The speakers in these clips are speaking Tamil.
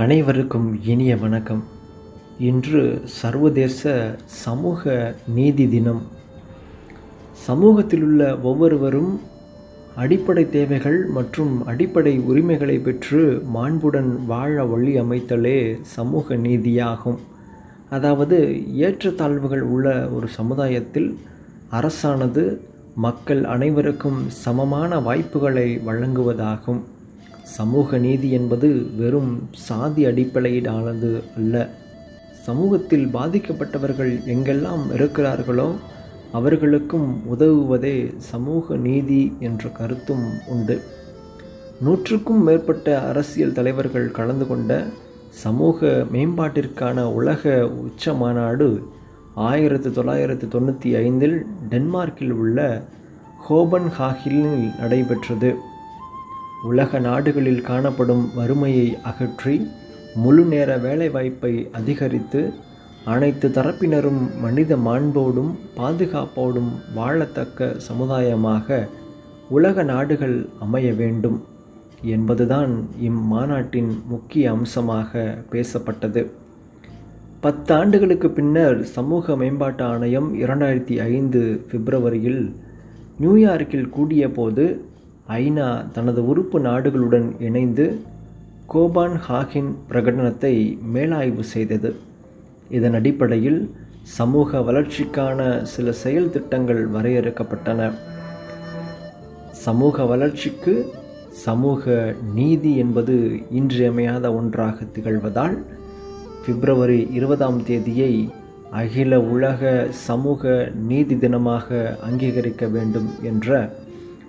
அனைவருக்கும் இனிய வணக்கம். இன்று சர்வதேச சமூக நீதி தினம். சமூகத்திலுள்ள ஒவ்வொருவரும் அடிப்படை தேவைகள் மற்றும் அடிப்படை உரிமைகளை பெற்று மாண்புடன் வாழ வழி அமைத்தலே சமூக நீதியாகும். அதாவது ஏற்றத்தாழ்வுகள் உள்ள ஒரு சமுதாயத்தில் அரசானது மக்கள் அனைவருக்கும் சமமான வாய்ப்புகளை வழங்குவதாகும். சமூக நீதி என்பது வெறும் சாதி அடிப்படையிலானது அல்ல. சமூகத்தில் பாதிக்கப்பட்டவர்கள் எங்கெல்லாம் இருக்கிறார்களோ அவர்களுக்கும் உதவுவதே சமூக நீதி என்ற கருத்தும் உண்டு. நூற்றுக்கும் மேற்பட்ட அரசியல் தலைவர்கள் கலந்து கொண்ட சமூக மேம்பாட்டிற்கான உலக உச்ச மாநாடு ஆயிரத்தி தொள்ளாயிரத்தி தொண்ணூற்றி ஐந்தில் டென்மார்க்கில் உள்ள ஹோபன் ஹாகிலில் நடைபெற்றது. உலக நாடுகளில் காணப்படும் வறுமையை அகற்றி முழு நேர வேலைவாய்ப்பை அதிகரித்து அனைத்து தரப்பினரும் மனித மாண்போடும் பாதுகாப்போடும் வாழத்தக்க சமுதாயமாக உலக நாடுகள் அமைய வேண்டும் என்பதுதான் இம்மாநாட்டின் முக்கிய அம்சமாக பேசப்பட்டது. பத்தாண்டுகளுக்கு பின்னர் சமூக மேம்பாட்டு ஆணையம் இரண்டாயிரத்தி ஐந்து பிப்ரவரியில் நியூயார்க்கில் கூடிய போது ஐநா தனது உறுப்பு நாடுகளுடன் இணைந்து கோபான் ஹாகின் பிரகடனத்தை மேலாய்வு செய்தது. இதன் அடிப்படையில் சமூக வளர்ச்சிக்கான சில செயல் திட்டங்கள் வரையறுக்கப்பட்டன. சமூக வளர்ச்சிக்கு சமூக நீதி என்பது இன்றியமையாத ஒன்றாக திகழ்வதால் பிப்ரவரி இருபதாம் தேதியை அகில உலக சமூக நீதி தினமாக அங்கீகரிக்க வேண்டும் என்ற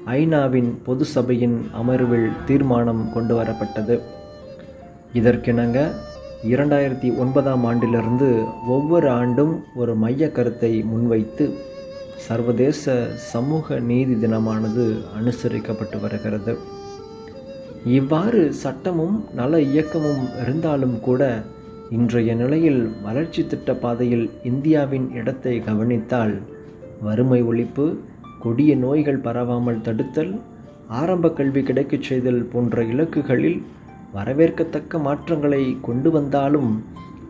ஐநாவின் பொது சபையின் அமர்வில் தீர்மானம் கொண்டு வரப்பட்டது இதற்கிணங்க இரண்டாயிரத்தி ஒன்பதாம் ஆண்டிலிருந்து ஒவ்வொரு ஆண்டும் ஒரு மைய கருத்தை முன்வைத்து சர்வதேச சமூக நீதி தினமானது அனுசரிக்கப்பட்டு வருகிறது. இவ்வாறு சட்டமும் நல இயக்கமும் இருந்தாலும் கூட இன்றைய நிலையில் வளர்ச்சி திட்ட பாதையில் இந்தியாவின் இடத்தை கவனித்தால் வறுமை ஒழிப்பு கொடிய நோய்கள் பரவாமல் தடுத்தல் ஆரம்ப கல்வி கிடைக்கச் செய்தல் போன்ற இலக்குகளில் வரவேற்கத்தக்க மாற்றங்களை கொண்டு வந்தாலும்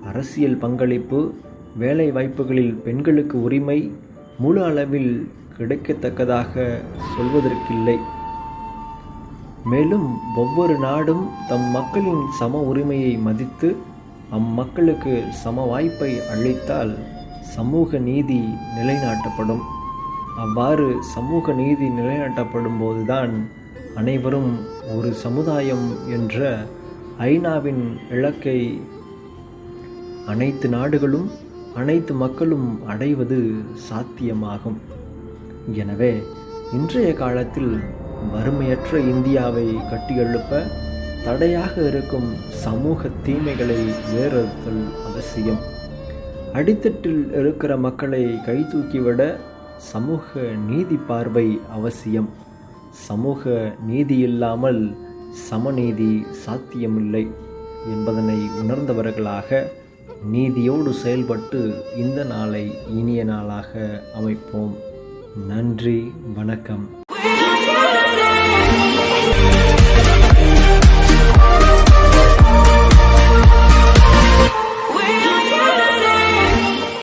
அரசியல் பங்களிப்பு வேலை வாய்ப்புகளில் பெண்களுக்கு உரிமை முழு அளவில் கிடைக்கத்தக்கதாக சொல்வதற்கில்லை. மேலும் ஒவ்வொரு நாடும் தம் மக்களின் சம உரிமையை மதித்து அம்மக்களுக்கு சம வாய்ப்பை அளித்தால் சமூக நீதி நிலைநாட்டப்படும். அவ்வாறு சமூக நீதி நிலைநாட்டப்படும் போதுதான் அனைவரும் ஒரு சமுதாயம் என்ற ஐநாவின் இலக்கை அனைத்து நாடுகளும் அனைத்து மக்களும் அடைவது சாத்தியமாகும். எனவே இன்றைய காலத்தில் வறுமையற்ற இந்தியாவை கட்டியெழுப்ப தடையாக இருக்கும் சமூக தீமைகளை வேறறுத்தல் அவசியம். அடித்தட்டில் இருக்கிற மக்களை கைதூக்கிவிட சமூக நீதி பார்வை அவசியம். சமூக நீதி இல்லாமல் சமநீதி சாத்தியமில்லை என்பதனை உணர்ந்தவர்களாக நீதியோடு செயல்பட்டு இந்த நாளை இனிய நாளாக அமைப்போம். நன்றி வணக்கம்.